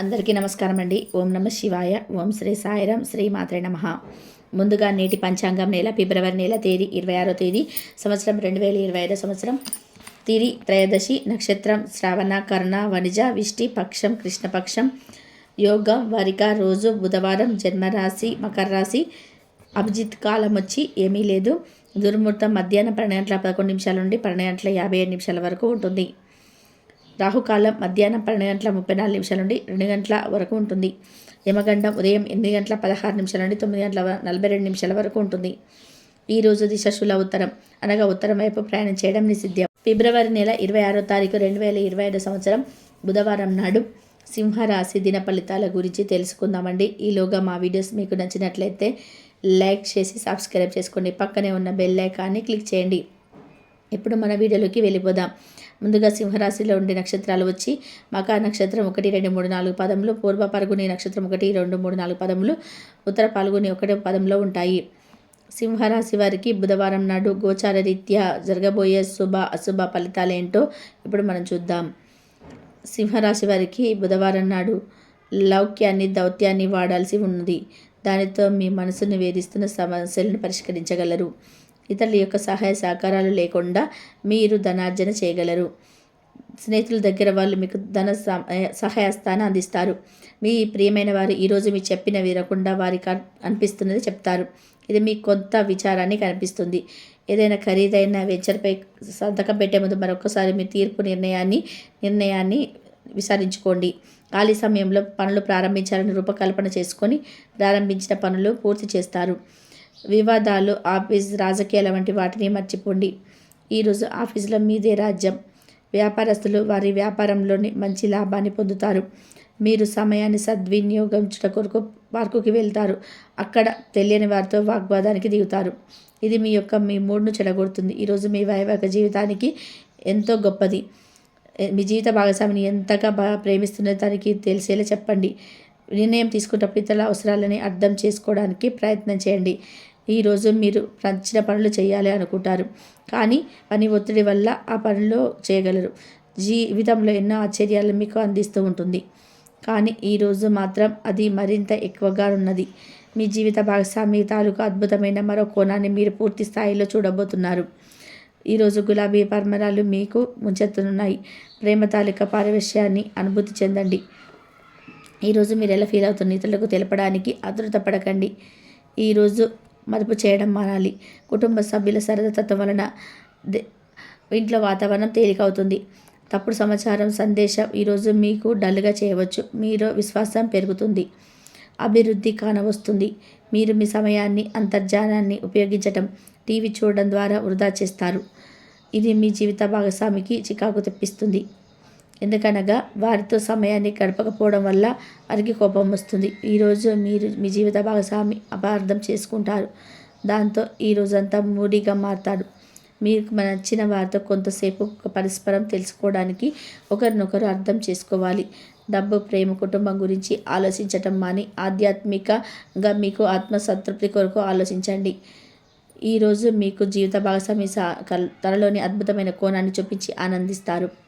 అందరికీ నమస్కారం అండి ఓం నమ శివాయ. ఓం శ్రీ సాయిరాం. శ్రీ మాత్రే నమ. ముందుగా నేటి పంచాంగం నెల ఫిబ్రవరి నెల తేదీ ఇరవై ఆరో తేదీ సంవత్సరం రెండు వేల ఇరవై ఐదో సంవత్సరం. తిరి త్రయోదశి నక్షత్రం శ్రావణ కర్ణ వనిజ విష్టి పక్షం కృష్ణపక్షం యోగం వరిక రోజు బుధవారం జన్మరాశి మకర రాశి. అభిజిత్ కాలం వచ్చి ఏమీ లేదు. దుర్ముహూర్తం మధ్యాహ్నం పన్నెండు గంటల పదకొండు నిమిషాల నుండి పన్నెండు గంటల యాభై ఏడు నిమిషాల వరకు ఉంటుంది. రాహుకాలం మధ్యాహ్నం పన్నెండు గంటల ముప్పై నాలుగు నిమిషాల నుండి రెండు గంటల వరకు ఉంటుంది. యమగండం ఉదయం ఎనిమిది గంటల పదహారు నిమిషాల నుండి తొమ్మిది గంటల నలభై రెండు నిమిషాల వరకు ఉంటుంది. ఈ రోజు శశుల ఉత్తరం. అనగా ఉత్తరం వైపు ప్రయాణం చేయడం నిషిద్ధం. ఫిబ్రవరి నెల ఇరవై ఆరో తారీఖు రెండు వేల ఇరవై ఐదు సంవత్సరం బుధవారం నాడు సింహరాశి దిన ఫలితాల గురించి తెలుసుకుందామండి. ఈలోగా మా వీడియోస్ మీకు నచ్చినట్లయితే లైక్ చేసి సబ్స్క్రైబ్ చేసుకోండి. పక్కనే ఉన్న బెల్ ఐకాన్ని క్లిక్ చేయండి. ఇప్పుడు మన వీడియోలోకి వెళ్ళిపోదాం. ముందుగా సింహరాశిలో ఉండే నక్షత్రాలు వచ్చి మకా నక్షత్రం ఒకటి రెండు మూడు నాలుగు పదములు పూర్వ పరుగుని నక్షత్రం ఒకటి రెండు మూడు నాలుగు పదములు ఉత్తర పాల్గొని ఒకటి పదంలో ఉంటాయి. సింహరాశి వారికి బుధవారం నాడు గోచార రీత్యా జరగబోయే శుభ అశుభ ఫలితాలేంటో ఇప్పుడు మనం చూద్దాం. సింహరాశి వారికి బుధవారం నాడు లౌక్యాన్ని దౌత్యాన్ని వాడాల్సి ఉన్నది. దానితో మీ మనసును వేధిస్తున్న సమస్యలను పరిష్కరించగలరు. ఇతరుల యొక్క సహాయ సహకారాలు లేకుండా మీరు ధనార్జన చేయగలరు. స్నేహితుల దగ్గర వాళ్ళు మీకు ధన సహాయ- అందిస్తారు. మీ ప్రియమైన వారు ఈరోజు మీ చెప్పిన వినకుండా వారికి అనిపిస్తున్నది చెప్తారు. ఇది మీ కొంత విచారాన్ని కనిపిస్తుంది. ఏదైనా ఖరీదైన వెంచర్పై సంతకం పెట్టే ముందు మరొకసారి మీ తీర్పు నిర్ణయాన్ని నిర్ణయాన్ని విచారించుకోండి. ఖాళీ సమయంలో పనులు ప్రారంభించాలని రూపకల్పన చేసుకొని ప్రారంభించిన పనులు పూర్తి చేస్తారు. వివాదాలు ఆఫీస్ రాజకీయాల వంటి వాటిని మర్చిపోండి. ఈరోజు ఆఫీసులో మీదే రాజ్యం. వ్యాపారస్తులు వారి వ్యాపారంలోని మంచి లాభాన్ని పొందుతారు. మీరు సమయాన్ని సద్వినియోగించుట కొరకు పార్కుకి వెళ్తారు. అక్కడ తెలియని వారితో వాగ్వాదానికి దిగుతారు. ఇది మీ యొక్క మీ మూడ్ను చెడగొడుతుంది. ఈరోజు మీ వైవాహిక జీవితానికి ఎంతో గొప్పది. మీ జీవిత భాగస్వామిని ఎంతగా బాగా ప్రేమిస్తున్నదో దానికి తెలిసేలా చెప్పండి. నిర్ణయం తీసుకున్నప్పుడు ఇతరుల అవసరాలని అర్థం చేసుకోవడానికి ప్రయత్నం చేయండి. ఈరోజు మీరు నచ్చిన పనులు చేయాలి అనుకుంటారు. కానీ పని ఒత్తిడి వల్ల ఆ పనులు చేయగలరు. జీవితంలో ఎన్నో ఆశ్చర్యాలు మీకు అందిస్తూ ఉంటుంది. కానీ ఈరోజు మాత్రం అది మరింత ఎక్కువగా ఉన్నది. మీ జీవిత భాగస్వామి తాలూకు అద్భుతమైన మరో కోణాన్ని మీరు పూర్తి స్థాయిలో చూడబోతున్నారు. ఈరోజు గులాబీ పర్మరాలు మీకు ముంచెత్తునున్నాయి. ప్రేమ తాలూకా పారవశ్యాన్ని అనుభూతి చెందండి. ఈరోజు మీరు ఎలా ఫీల్ అవుతున్న ఇతరులకు తెలపడానికి ఆతృత పడకండి. ఈరోజు మదుపు చేయడం మానాలి కుటుంబ సభ్యుల సరదతత్వం వలన దే- ఇంట్లో వాతావరణం తేలికవుతుంది. తప్పుడు సమాచారం సందేశం ఈరోజు మీకు డల్గా చేయవచ్చు. మీలో విశ్వాసం పెరుగుతుంది. అభివృద్ధి కానవస్తుంది మీరు మీ సమయాన్ని అంతర్జాలాన్ని ఉపయోగించటం టీవీ చూడడం ద్వారా వృధా చేస్తారు. ఇది మీ జీవిత భాగస్వామికి చికాకు తెప్పిస్తుంది. ఎందుకనగా వారితో సమయాన్ని గడపకపోవడం వల్ల వారికి కోపం వస్తుంది. ఈరోజు మీరు మీ జీవిత భాగస్వామి అపార్థం చేసుకుంటారు. దాంతో ఈ రోజంతా మూడీగా మారతాడు. మీకు నచ్చిన వారితో కొంతసేపు పరస్పరం తెలుసుకోవడానికి ఒకరినొకరు అర్థం చేసుకోవాలి. డబ్బు ప్రేమ కుటుంబం గురించి ఆలోచించటం మాని ఆధ్యాత్మికంగా మీకు ఆత్మసంతృప్తి కొరకు ఆలోచించండి. ఈరోజు మీకు జీవిత భాగస్వామి సా- అద్భుతమైన కోణాన్ని చూపించి ఆనందిస్తారు.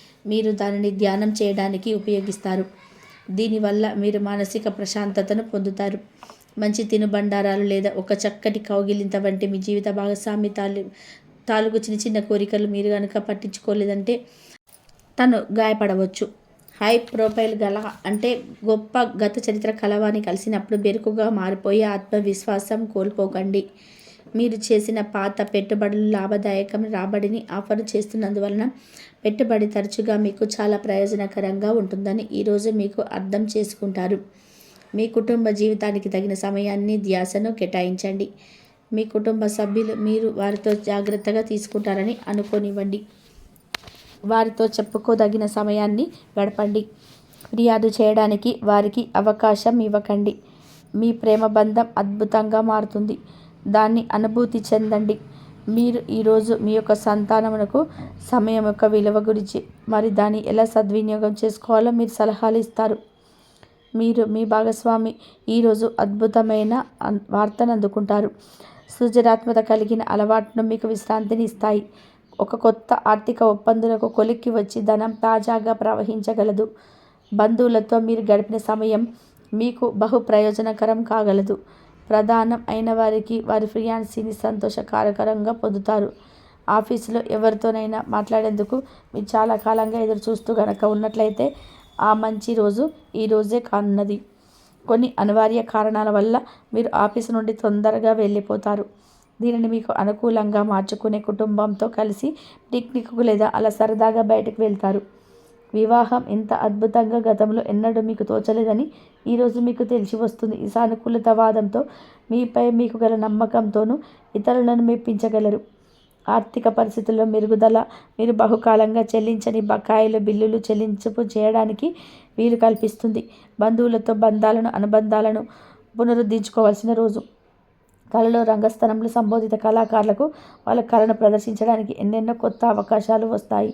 మీరు దానిని ధ్యానం చేయడానికి ఉపయోగిస్తారు. దీనివల్ల మీరు మానసిక ప్రశాంతతను పొందుతారు. మంచి తినుబండారాలు లేదా ఒక చక్కటి కౌగిలింత వంటి మీ జీవిత భాగస్వామి తాలూ తాలూకు చిన్న చిన్న కోరికలు మీరు కనుక పట్టించుకోలేదంటే తను గాయపడవచ్చు. హై ప్రొఫైల్ గల అంటే గొప్ప గత చరిత్ర కలవాన్ని కలిసినప్పుడు బెరుకుగా మారిపోయే ఆత్మవిశ్వాసం కోల్పోకండి. మీరు చేసిన పాత పెట్టుబడులు లాభదాయకం రాబడిని ఆఫర్ చేస్తున్నందువలన పెట్టుబడి తరచుగా మీకు చాలా ప్రయోజనకరంగా ఉంటుందని ఈరోజు మీకు అర్థం చేసుకుంటారు. మీ కుటుంబ జీవితానికి తగిన సమయాన్ని ధ్యాసను కేటాయించండి. మీ కుటుంబ సభ్యులు మీరు వారితో జాగ్రత్తగా తీసుకుంటారని అనుకోనివ్వండి. వారితో చెప్పుకోదగిన సమయాన్ని గడపండి. ఫిర్యాదు చేయడానికి వారికి అవకాశం ఇవ్వకండి. మీ ప్రేమ బంధం అద్భుతంగా మారుతుంది. దాన్ని అనుభూతి చెందండి. మీరు ఈరోజు మీ యొక్క సంతానమునకు సమయం యొక్క విలువ గురించి మరి దాన్ని ఎలా సద్వినియోగం చేసుకోవాలో మీరు సలహాలు ఇస్తారు. మీరు మీ భాగస్వామి ఈరోజు అద్భుతమైన అన్- వార్తను అందుకుంటారు. సృజనాత్మక కలిగిన అలవాటును మీకు విశ్రాంతిని ఇస్తాయి. ఒక కొత్త ఆర్థిక ఒప్పందులకు కొలిక్కి వచ్చి ధనం తాజాగా ప్రవహించగలదు. బంధువులతో మీరు గడిపిన సమయం మీకు బహు ప్రయోజనకరం కాగలదు. ప్రధానం అయిన వారికి వారి ఫ్రియాన్సీని సంతోషకారకరంగా పొందుతారు. ఆఫీసులో ఎవరితోనైనా మాట్లాడేందుకు మీరు చాలా కాలంగా ఎదురు చూస్తూ గనక ఉన్నట్లయితే ఆ మంచి రోజు ఈ రోజే కానున్నది. కొన్ని అనివార్య కారణాల వల్ల మీరు ఆఫీసు నుండి తొందరగా వెళ్ళిపోతారు. దీనిని మీకు అనుకూలంగా మార్చుకునే కుటుంబంతో కలిసి పిక్నిక్కు లేదా అలా సరదాగా బయటకు వెళ్తారు. వివాహం ఇంత అద్భుతంగా గతంలో ఎన్నడూ మీకు తోచలేదని ఈరోజు మీకు తెలిసి వస్తుంది. ఈ సానుకూలతవాదంతో మీపై మీకు గల నమ్మకంతోనూ ఇతరులను మెప్పించగలరు. ఆర్థిక పరిస్థితుల్లో మెరుగుదల మీరు బహుకాలంగా చెల్లించని బకాయిలు బిల్లులు చెల్లింపు చేయడానికి వీలు కల్పిస్తుంది. బంధువులతో బంధాలను అనుబంధాలను పునరుద్ధరించుకోవాల్సిన రోజు. కళలో రంగస్థలంలో సంబోధిత కళాకారులకు వాళ్ళ కళను ప్రదర్శించడానికి ఎన్నెన్నో కొత్త అవకాశాలు వస్తాయి.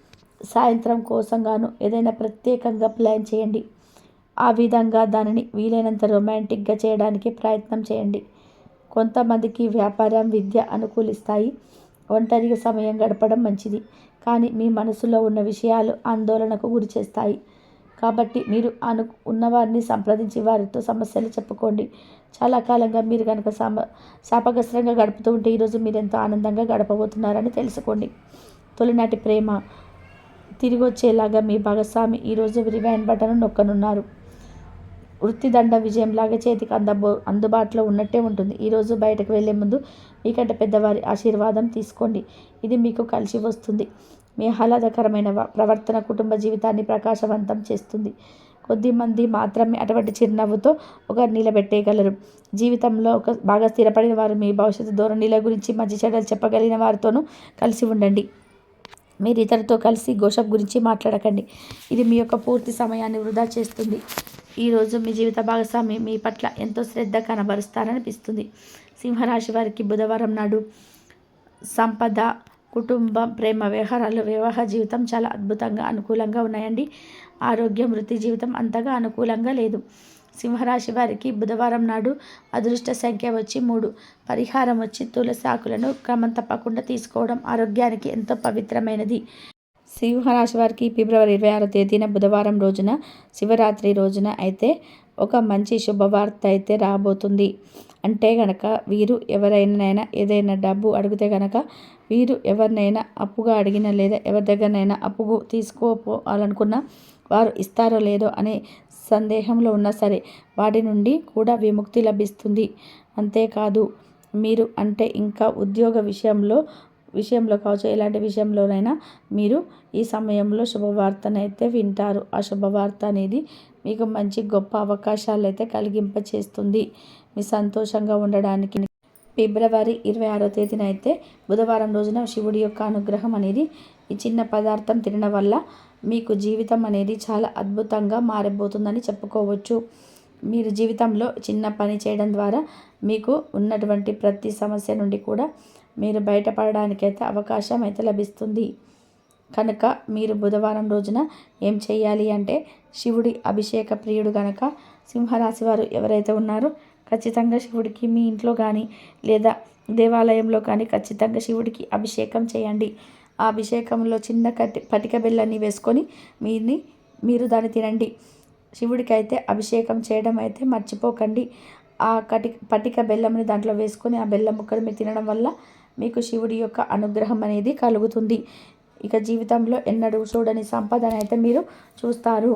సాయంత్రం కోసం గాను ఏదైనా ప్రత్యేకంగా ప్లాన్ చేయండి. ఆ విధంగా దానిని వీలైనంత రొమాంటిక్గా చేయడానికి ప్రయత్నం చేయండి. కొంతమందికి వ్యాపారం విద్య అనుకూలిస్తాయి. ఒంటరిగా సమయం గడపడం మంచిది. కానీ మీ మనసులో ఉన్న విషయాలు ఆందోళనకు గురి చేస్తాయి. కాబట్టి మీరు అను ఉన్నవారిని సంప్రదించి వారితో సమస్యలు చెప్పుకోండి. చాలా కాలంగా మీరు కనుక సమ శాపగ్రస్తంగా గడుపుతూ ఉంటే ఈరోజు మీరు ఎంతో ఆనందంగా గడపబోతున్నారని తెలుసుకోండి. తొలినాటి ప్రేమ తిరిగి వచ్చేలాగా మీ భాగస్వామి ఈరోజు రివైండ్ బటన్ నొక్కనున్నారు. వృత్తిదండ విజయంలాగా చేతికి అందబో అందుబాటులో ఉన్నట్టే ఉంటుంది. ఈరోజు బయటకు వెళ్ళే ముందు మీకంటే పెద్దవారి ఆశీర్వాదం తీసుకోండి. ఇది మీకు కలిసి వస్తుంది. మీ ఆహ్లాదకరమైన వ- ప్రవర్తన కుటుంబ జీవితాన్ని ప్రకాశవంతం చేస్తుంది. కొద్దిమంది మాత్రమే అటువంటి చిరునవ్వుతో ఒక నిలబెట్టేయగలరు. జీవితంలో ఒక బాగా స్థిరపడిన వారు మీ భవిష్యత్తు ధోరణిల గురించి మంచి చెడ్డలు చెప్పగలిగిన వారితోనూ కలిసి ఉండండి. మీరు ఇతరులతో కలిసి గోషప్ గురించి మాట్లాడకండి. ఇది మీ యొక్క పూర్తి సమయాన్ని వృధా చేస్తుంది. ఈరోజు మీ జీవిత భాగస్వామి మీ పట్ల ఎంతో శ్రద్ధ కనబరుస్తారనిపిస్తుంది. సింహరాశి వారికి బుధవారం నాడు సంపద కుటుంబం ప్రేమ వ్యవహారాలు వివాహ జీవితం చాలా అద్భుతంగా అనుకూలంగా ఉన్నాయండి. ఆరోగ్యం వృత్తి జీవితం అంతగా అనుకూలంగా లేదు. సింహరాశి వారికి బుధవారం నాడు అదృష్ట సంఖ్య వచ్చి మూడు. పరిహారం వచ్చి తులసి ఆకులను క్రమం తప్పకుండా తీసుకోవడం ఆరోగ్యానికి ఎంతో పవిత్రమైనది. సింహరాశి వారికి ఫిబ్రవరి ఇరవై ఆరో తేదీన బుధవారం రోజున శివరాత్రి రోజున అయితే ఒక మంచి శుభవార్త అయితే రాబోతుంది. అంటే గనక వీరు ఎవరైనా ఏదైనా డబ్బు అడిగితే గనక వీరు ఎవరినైనా అప్పుగా అడిగిన లేదా ఎవరి దగ్గరనైనా అప్పు తీసుకోవాలనుకున్నా వారు ఇస్తారో లేదో అనే సందేహంలో ఉన్నా సరే వాటి నుండి కూడా విముక్తి లభిస్తుంది. అంతేకాదు మీరు అంటే ఇంకా ఉద్యోగ విషయంలో విషయంలో కావచ్చు ఎలాంటి విషయంలోనైనా మీరు ఈ సమయంలో శుభవార్తనైతే వింటారు. ఆ శుభవార్త అనేది మీకు మంచి గొప్ప అవకాశాలు అయితే కలిగింపచేస్తుంది. మీ సంతోషంగా ఉండడానికి. ఫిబ్రవరి ఇరవై ఆరో తేదీన అయితే బుధవారం రోజున శివుడి యొక్క అనుగ్రహం అనేది ఈ చిన్న పదార్థం తినడం వల్ల మీకు జీవితం అనేది చాలా అద్భుతంగా మారబోతుందని చెప్పుకోవచ్చు. మీరు జీవితంలో చిన్న పని చేయడం ద్వారా మీకు ఉన్నటువంటి ప్రతి సమస్య నుండి కూడా మీరు బయటపడడానికైతే అవకాశం అయితే లభిస్తుంది. కనుక మీరు బుధవారం రోజున ఏం చేయాలి అంటే శివుడి అభిషేక ప్రియుడు కనుక సింహరాశి వారు ఎవరైతే ఉన్నారో ఖచ్చితంగా శివుడికి మీ ఇంట్లో కానీ లేదా దేవాలయంలో కానీ ఖచ్చితంగా శివుడికి అభిషేకం చేయండి. ఆ అభిషేకంలో చిన్న కటి పటిక బెల్లాన్ని వేసుకొని మీని మీరు దాన్ని తినండి. శివుడికి అయితే అభిషేకం చేయడం అయితే మర్చిపోకండి. ఆ కటి పటిక బెల్లంని దాంట్లో వేసుకొని ఆ బెల్లం ముక్కలు మీరు తినడం వల్ల మీకు శివుడి యొక్క అనుగ్రహం అనేది కలుగుతుంది. ఇక జీవితంలో ఎన్నడూ చూడని సంపదన అయితే మీరు చూస్తారు.